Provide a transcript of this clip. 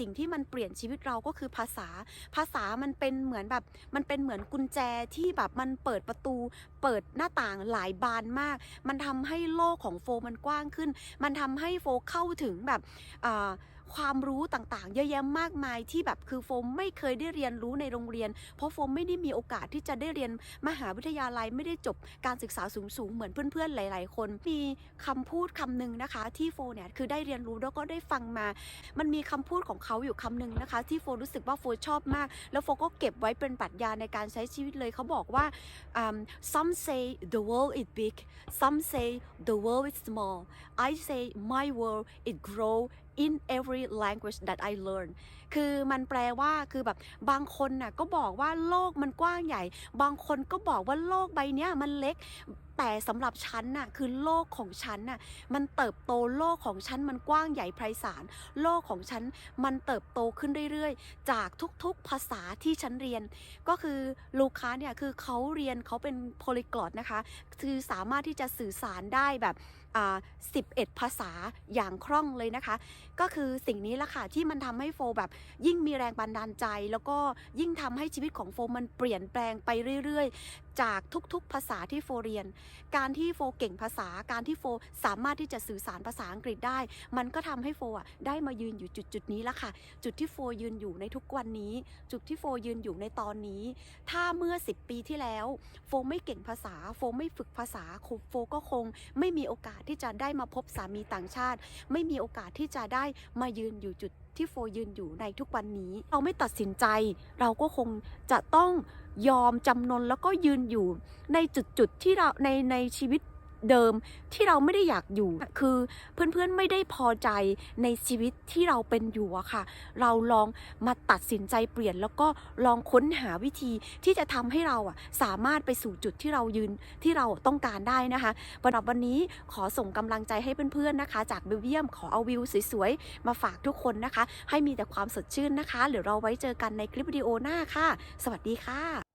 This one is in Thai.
สิ่งที่มันเปลี่ยนชีวิตเราก็คือภาษา ภาษามันเป็นเหมือนแบบ มันเป็นเหมือนกุญแจที่แบบมันเปิดประตู เปิดหน้าต่างหลายบานมาก มันทำให้โลกของโฟมันกว้างขึ้น มันทำให้โฟเข้าถึงแบบอ่า ความรู้ต่างๆ เยอะแยะมากมายที่แบบคือโฟมไม่เคยได้เรียนรู้ในโรงเรียน เพราะโฟมไม่ได้มีโอกาสที่จะได้เรียนมหาวิทยาลัยไม่ได้จบการศึกษาสูงๆเหมือนเพื่อนๆหลาย ๆ คน มีคำพูดคำหนึ่งนะคะ ที่โฟเนี่ยคือได้เรียนรู้แล้วก็ได้ฟังมา มันมีคำพูดของเขาอยู่คำหนึ่งนะคะ ที่โฟรู้สึกว่าโฟชอบมาก แล้วโฟก็เก็บไว้เป็นปรัชญาในการใช้ชีวิตเลยเขาบอกว่า um, some say the world is big some say the world is small I say my world it grow in every language that I learn คือมันแปลว่าคือแบบบางคนน่ะก็บอกว่าโลกมันกว้างใหญ่ บางคนก็บอกว่าโลกใบนี้มันเล็ก แต่สำหรับฉันน่ะคือโลกของฉันน่ะมันเติบโตโลกของฉันมันกว้างใหญ่ไพศาลโลกของฉันมันเติบโตขึ้นเรื่อยๆ จากทุกๆภาษาที่ฉันเรียน ก็คือลูกค้าเนี่ยคือเขาเรียนเขาเป็นโพลิกลอตนะคะ คือสามารถที่จะสื่อสารได้แบบอ่า11 ภาษาอย่างคล่องเลยนะคะ ก็คือสิ่งนี้ละค่ะที่มันทำให้โฟแบบ ยิ่งมีแรงบันดาลใจ แล้วก็ยิ่งทำให้ชีวิตของโฟมันเปลี่ยนแปลงไปเรื่อยๆจากทุกๆภาษาที่โฟเรียน การที่โฟเก่งภาษา การที่โฟสามารถที่จะสื่อสารภาษาอังกฤษได้ มันก็ทำให้โฟอะได้มายืนอยู่จุดจุดๆนี้ละค่ะ จุดที่โฟยืนอยู่ในทุกวันนี้ จุดที่โฟยืนอยู่ในตอนนี้ ถ้าเมื่อ 10 ปีที่แล้ว โฟไม่เก่งภาษา โฟไม่ฝึกภาษา โฟก็คง ไม่มีโอกาสที่จะได้มาพบสามีต่างชาติ ไม่มีโอกาสที่จะได้มายืนอยู่จุด ที่โฟยืนอยู่ในทุกวันนี้ เราไม่ตัดสินใจ เราก็คงจะต้องยอมจำนนแล้วก็ยืนอยู่ในจุดๆที่เราในในชีวิต เดิมที่เราไม่ได้อยากอยู่ คือเพื่อนๆไม่ได้พอใจในชีวิตที่เราเป็นอยู่อะค่ะ เราลองมาตัดสินใจเปลี่ยน แล้วก็ลองค้นหาวิธีที่จะทำให้เราอะสามารถไปสู่จุดที่เรายืนที่เราต้องการได้นะคะสำหรับวันนี้ขอส่งกำลังใจให้เพื่อนๆนะคะ จากเบลเยียมขอเอาวิวสวยๆ มาฝากทุกคนนะคะ ให้มีแต่ความสดชื่นนะคะเดี๋ยวเราไว้เจอกันในคลิปวิดีโอหน้าค่ะ สวัสดีค่ะ